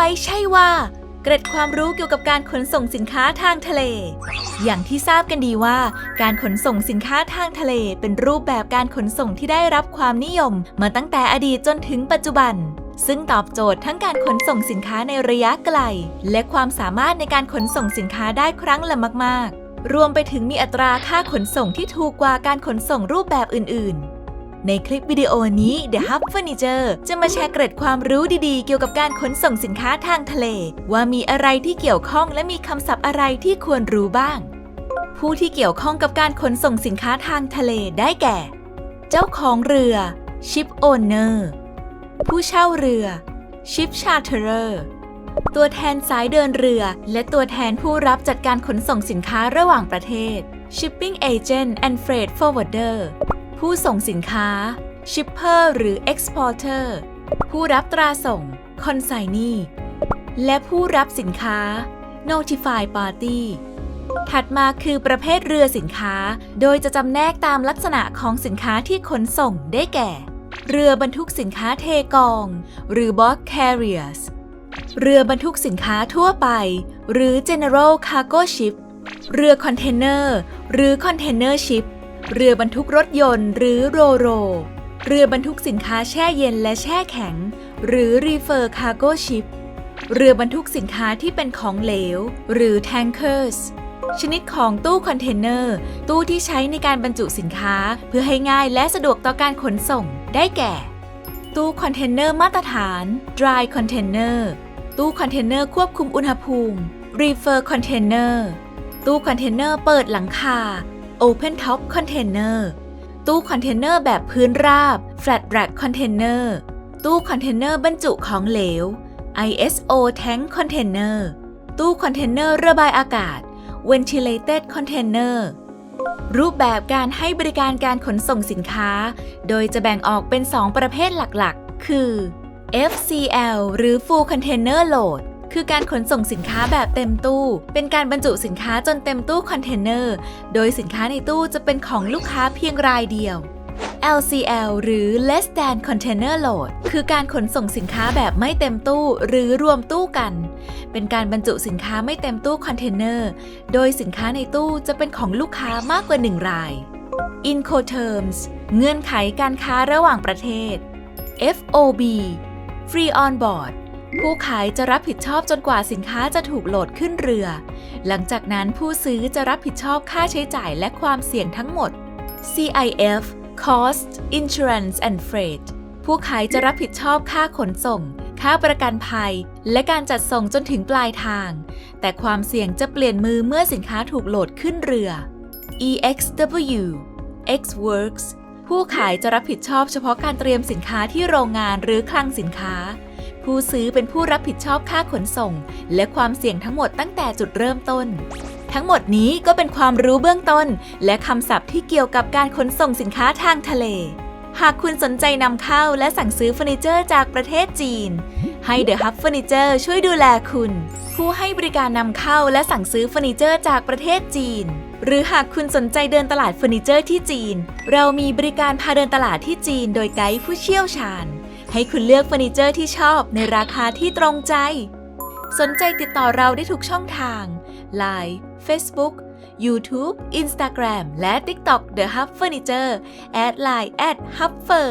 ว้ใช่ว่า เกร็ดความรู้เกี่ยวกับการขนส่งสินค้าทางทะเล อย่างที่ทราบกันดีว่า การขนส่งสินค้าทางทะเลเป็นรูปแบบการขนส่งที่ได้รับความนิยม มาตั้งแต่อดีตจนถึงปัจจุบัน ซึ่งตอบโจทย์ทั้งการขนส่งสินค้าในระยะไกล และความสามารถในการขนส่งสินค้าได้ครั้งละมาก ๆ รวมไปถึงมีอัตราค่าขนส่งที่ถูกกว่าการขนส่งรูปแบบอื่น ๆ ในคลิปวิดีโอนี้ The Hub Furniture จะมาแชร์เกร็ดความรู้ดีๆ เกี่ยวกับการขนส่งสินค้าทางทะเล ว่ามีอะไรที่เกี่ยวข้องและมีคำศัพท์อะไรที่ควรรู้บ้าง ผู้ที่เกี่ยวข้องกับการขนส่งสินค้าทางทะเลได้แก่ เจ้าของเรือ Ship Owner ผู้เช่าเรือ Ship Charterer ตัวแทนสายเดินเรือ และตัวแทนผู้รับจัดการขนส่งสินค้าระหว่างประเทศ Shipping Agent and Freight Forwarder ผู้ส่งสินค้า Shipper หรือ Exporter ผู้รับตราส่ง Consignee และผู้รับสินค้า Notify Party ถัดมาคือประเภทเรือสินค้า โดยจะจำแนกตามลักษณะของสินค้าที่ขนส่งได้แก่ เรือบรรทุกสินค้าเทกอง หรือ Bulk Carriers เรือบรรทุกสินค้าทั่วไป หรือ General Cargo Ship เรือคอนเทนเนอร์ หรือ Container Ship เรือบรรทุกรถยนต์ หรือโรโร เรือบรรทุกสินค้าแช่เย็นและแช่แข็ง หรือ Reefer Cargo Ship เรือบรรทุกสินค้าที่เป็นของเหลว หรือ Tankers ชนิดของตู้คอนเทนเนอร์ ตู้ที่ใช้ในการบรรจุสินค้าเพื่อให้ง่ายและสะดวกต่อการขนส่ง ได้แก่ ตู้คอนเทนเนอร์มาตรฐาน dry container ตู้คอนเทนเนอร์ควบคุมอุณหภูมิ reefer container ตู้คอนเทนเนอร์เปิดหลังคา open top container ตู้คอนเทนเนอร์แบบพื้นราบ flat rack container ตู้คอนเทนเนอร์บรรจุของเหลว ISO tank container ตู้คอนเทนเนอร์ระบายอากาศ ventilated container รูปแบบการให้บริการการขนส่งสินค้า โดยจะแบ่งออกเป็น 2 ประเภทหลักๆ คือ FCL หรือ Full Container Load คือการขนส่งสินค้าแบบเต็มตู้ เป็นการบรรจุสินค้าจนเต็มตู้คอนเทนเนอร์ โดยสินค้าในตู้จะเป็นของลูกค้าเพียงรายเดียว LCL หรือ Less Than Container Load คือการขนส่งสินค้าแบบไม่เต็มตู้หรือรวมตู้กัน เป็นการบรรจุสินค้าไม่เต็มตู้คอนเทนเนอร์ โดยสินค้าในตู้จะเป็นของลูกค้ามากกว่า 1 ราย Incoterms เงื่อนไขการค้าระหว่างประเทศ FOB Free on board ผู้ขายจะรับผิดชอบจนกว่าสินค้าจะถูกโหลดขึ้นเรือ หลังจากนั้นผู้ซื้อจะรับผิดชอบค่าใช้จ่ายและความเสี่ยงทั้งหมด CIF Cost Insurance and Freight ผู้ขายจะรับผิดชอบค่าขนส่ง ค่าประกันภัย และการจัดส่งจนถึงปลายทาง แต่ความเสี่ยงจะเปลี่ยนมือเมื่อสินค้าถูกโหลดขึ้นเรือ EXW Xworks ผู้ขายจะรับผิดชอบเฉพาะการเตรียมสินค้าที่โรงงานหรือคลังสินค้า ผู้ซื้อเป็นผู้รับผิดชอบค่าขนส่ง และความเสี่ยงทั้งหมดตั้งแต่จุดเริ่มต้น ทั้งหมดนี้ก็เป็นความรู้เบื้องต้น และคำศัพท์ที่เกี่ยวกับการขนส่งสินค้าทางทะเล หากคุณสนใจนำเข้าและสั่งซื้อเฟอร์นิเจอร์จากประเทศจีน ให้ The Hub Furniture ช่วยดูแลคุณ ผู้ให้บริการนำเข้าและสั่งซื้อเฟอร์นิเจอร์จากประเทศจีนหรือหากคุณสนใจเดินตลาดเฟอร์นิเจอร์ที่จีน เรามีบริการพาเดินตลาดที่จีนโดยไกด์ผู้เชี่ยวชาญ ให้คุณเลือกเฟอร์นิเจอร์ที่ชอบในราคาที่ตรงใจ สนใจติดต่อเราได้ทุกช่องทาง Line Facebook YouTube Instagram และ TikTok The Hub Furniture แอดไลน์ at Hubfer